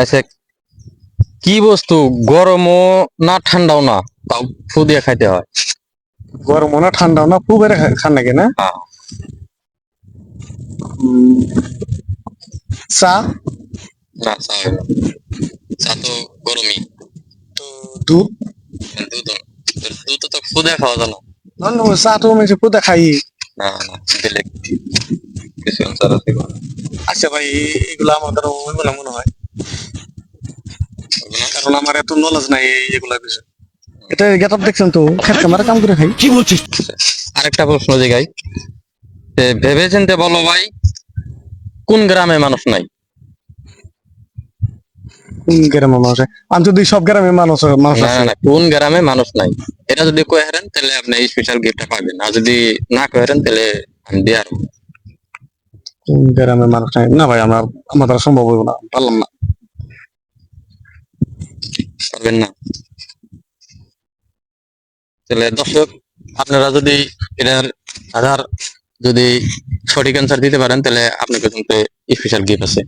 আচ্ছা কি বস্তু? গরমও না ঠান্ডাও না? তাও ফু দিয়ে খাইতে হয়। গরম না ঠান্ডা না খুব এর খান নাকি না? হ্যাঁ। চা? না চা চা তো গরমই। তো দুধ? দুধ দুধ তো ফু দিয়ে খাওয়া যায় না। না, না, চা তো আমি পুদা খাই। না না দিলে কিছু আনসার আছে আচ্ছা ভাই এগুলো আমার দ্বারা মনে হয়? কারণ আমার এত নলেজ নাই এই এগুলা বিষয়। এটা গেট আপ দেখছেন তো? খেত কামারে কাম করে খাই। আরেকটা প্রশ্ন জিগাই। যে ভেবে চিনতে বলো ভাই কোন গ্রামে মানুষ নাই? কোন গ্রামে মানুষ আছে? আমি যদি সব গ্রামে মানুষ মানুষ না আছে। না কোন গ্রামে মানুষ নাই? এটা যদি কয়ে হারেন তাহলে আপনি এই স্পেশাল গিফটটা পাবেন। আর যদি না কয়ে হারেন তাহলে আমি দিয়ে কোন গ্রামে মানুষ নাই? না ভাই আমার আমার দ্বারা সম্ভব হইব না। পারলাম না। পারবেন না। তাহলে দর্শক, আপনারা যদি এটার আধার যদি সঠিক অ্যান্সার দিতে পারেন, তাহলে আপনাকে কিন্তু স্পেশাল গিফট আছে।